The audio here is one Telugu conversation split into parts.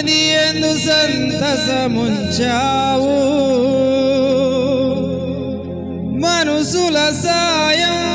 మది ఎందు సంతసముంచావు. మనుషుల సాయం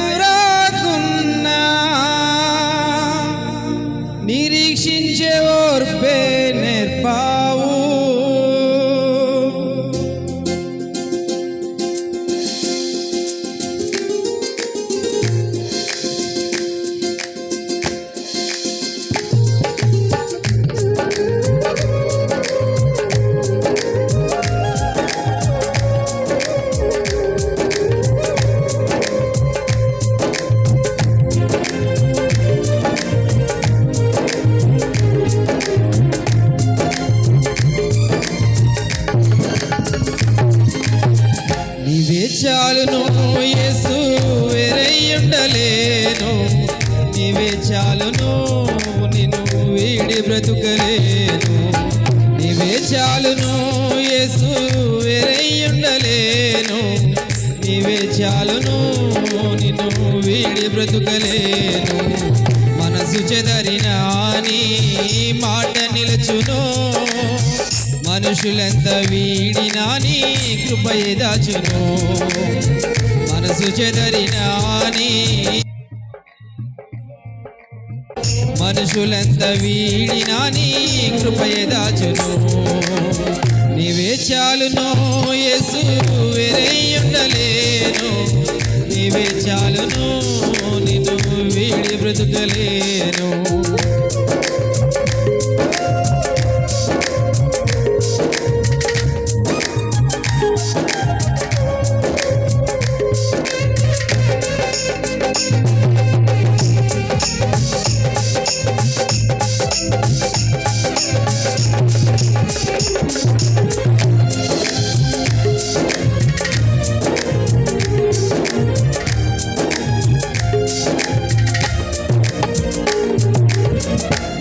చాలును యేసు వేరయ్యుండలేను. నీవే చాలును నిన్ను వీడి బ్రతుకలేను. నీవే చాలును యేసు వేరయ్యుండలేను. నీవే చాలును నిన్ను వీడి బ్రతుకలేను. మనసు చెదరిన నీ మాట నిలుచును. మనుషులెంత వీడినా నీ కృపయే దాచును. మనసు చెదరినా నీ మనుషులెంత వీడినా నీ కృపయే దాచును. నీవే చాలును యేసు వేరేయుండలేను నీవే చాలును నిన్ను వీడి బ్రతుకలేను.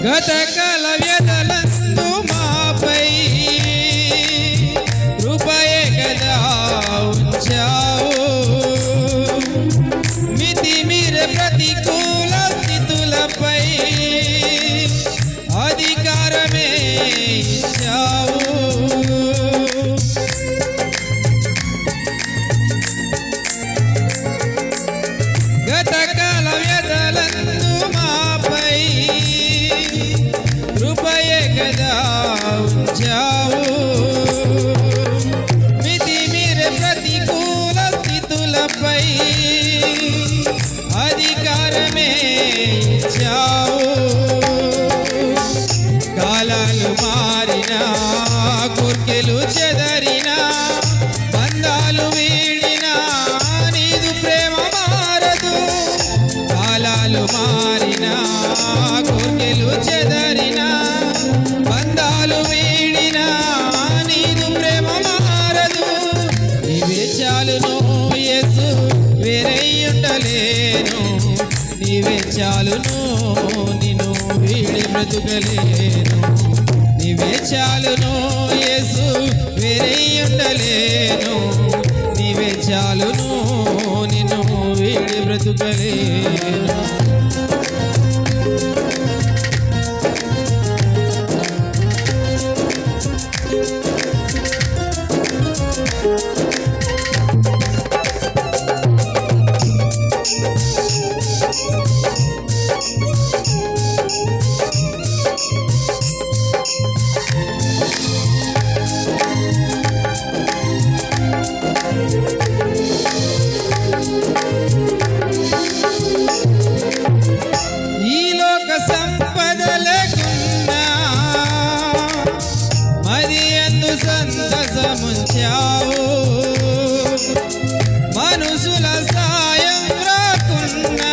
ಗದಗ yeah యేసు వేరయ్యుండలేను. నీవే చాలును నిన్ను వీడి బ్రతుకలేను. నీవే చాలును యేసు వేరయ్యుండలేను. నీవే చాలును నిన్ను వీడి బ్రతుకలేను. మనుషుల సాయం రాకున్నా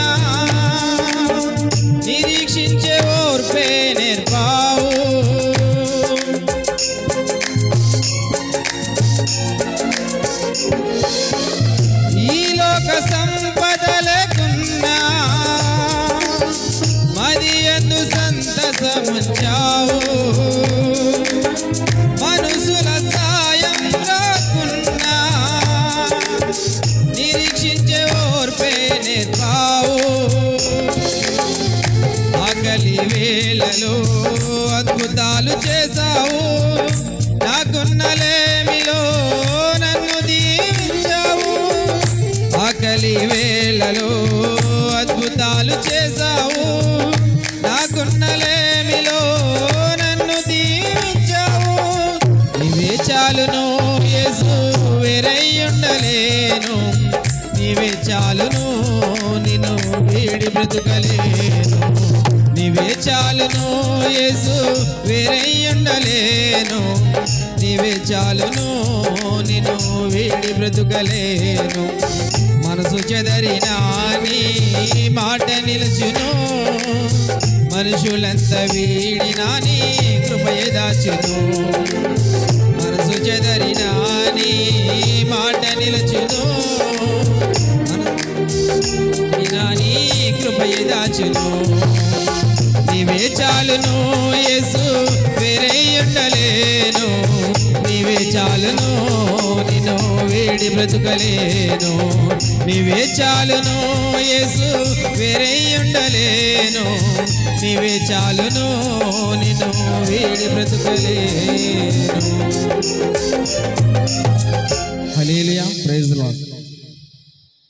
నిరీక్షించే ఓర్పే నేర్పావు. ఈ లోక సంఘ వేళలో అద్భుతాలు చేశావు. నాకున్నలేమిలో నన్ను దీవించావు. ఆకలి వేళలో అద్భుతాలు చేశావు. నాకున్నలేమిలో నన్ను దీవించావు. ఇవే చాలును యేసు వేరయ్యుండలేను ఉండలేను. నీవే చాలును నిన్ను వీడి బ్రతుకలేను. నీవే చాలును యేసు వేరై ఉండలేను నీవే చాలును నిన్ను వీడి బ్రతుకలేను. మనసు చెదరిన నీ మాట నిలుచును. మనుషులంత వీడినా నీ కృపయ దాచును. మనసు చెదరిన నీ మాట నిలుచును. నీ కృపయ దాచును. నీవే చాలును యేసు వేరే ఉండలేను. నీవే చాలును నిన్ను వేడి బ్రతుకలేను. నీవే చాలును యేసు వేరే ఉండలేను. నీవే చాలును నిన్ను వేడి బ్రతుకలేను. Hallelujah praise lord.